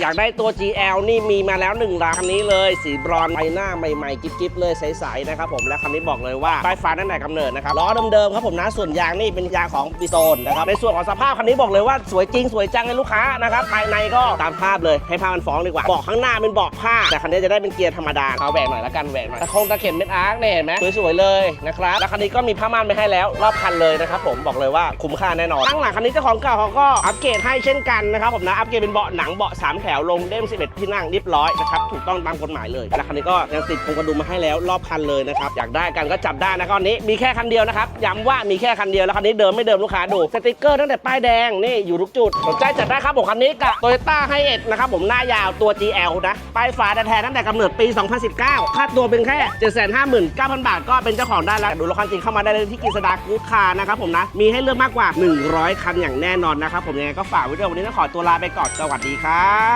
อยากได้ตัว GL นี่มีมาแล้วหนึ่งราคันนี้เลย สีบรอนใบหน้าใหม่ๆกิ๊บๆเลยใสๆนะครับผมและคันนี้บอกเลยว่าป้ายฟ้าตั้งแต่กำเนิดนะครับล้อเดิมๆครับผมนะส่วนยางนี่เป็นยางของปีโซนนะครับในส่วนของสภาพคันนี้บอกเลยว่าสวยจริงสวยจังเลยลูกค้านะครับภายในก็ตามภาพเลยให้ภาพมันฟ้องดีกว่าเบาะข้างหน้าเป็นเบาะผ้าแต่คันนี้จะได้เป็นเกียร์ธรรมดาเอาแหวกหน่อยละกันแหวกหน่อยตะคงตะเข็บเม็ดอาร์คเนี่ยเห็นไหมสวยๆเลยนะครับแล้วคันนี้ก็มีผ้าม่านไปให้แล้วรอบคันเลยนะครับผมบอกเลยว่าคุ้มค่าแน่นอนข้างหลังคันนี้เจ้าของเก่าเขาก็อัปเกรดให้เช่นกันนะครับผมนะอัปเกรดเป็นเบาะหนังเบาะสามแถวลงเด้ม11 ที่นั่งเรียบร้อยนะครับถูกต้องตามกฎหมายเลยแล้วคันนี้ก็ยังติดพวงกระดุมมาให้แล้วรอบคันเลยนะครับอยากได้กันก็จับได้นะคันนี้มีแค่คันเดียวนะครับย้ำว่ามีแค่คันเดียวแล้วคันนี้เดิมไม่เดิมลูกค้าดูสติกเกอร์ตั้งแต่ป้ายแดงนี่อยู่ทุกจุดสนใจจัดได้ครับผมคันนี้กับโตโยต้าไฮเอ็ดนะครับผมหน้ายาวตัว GL นะป้ายฟ้าแท้ตั้งแต่กำเนิดปี 2019 ค่าตัวเป็นแค่ 759,000 บาท ก็เป็นเจ้าของได้แล้วดูรถคันจริงเข้ามาได้เลยที่กิษดากู๊ดคาร์นะครับผมนะมีให้เลือกมากกว่า 100 คันอย่างแน่นอนนะครับผมยังไงก็ฝากไว้ด้วยวันนี้ต้องขอตัวลาไปก่อนสวัสดีครับ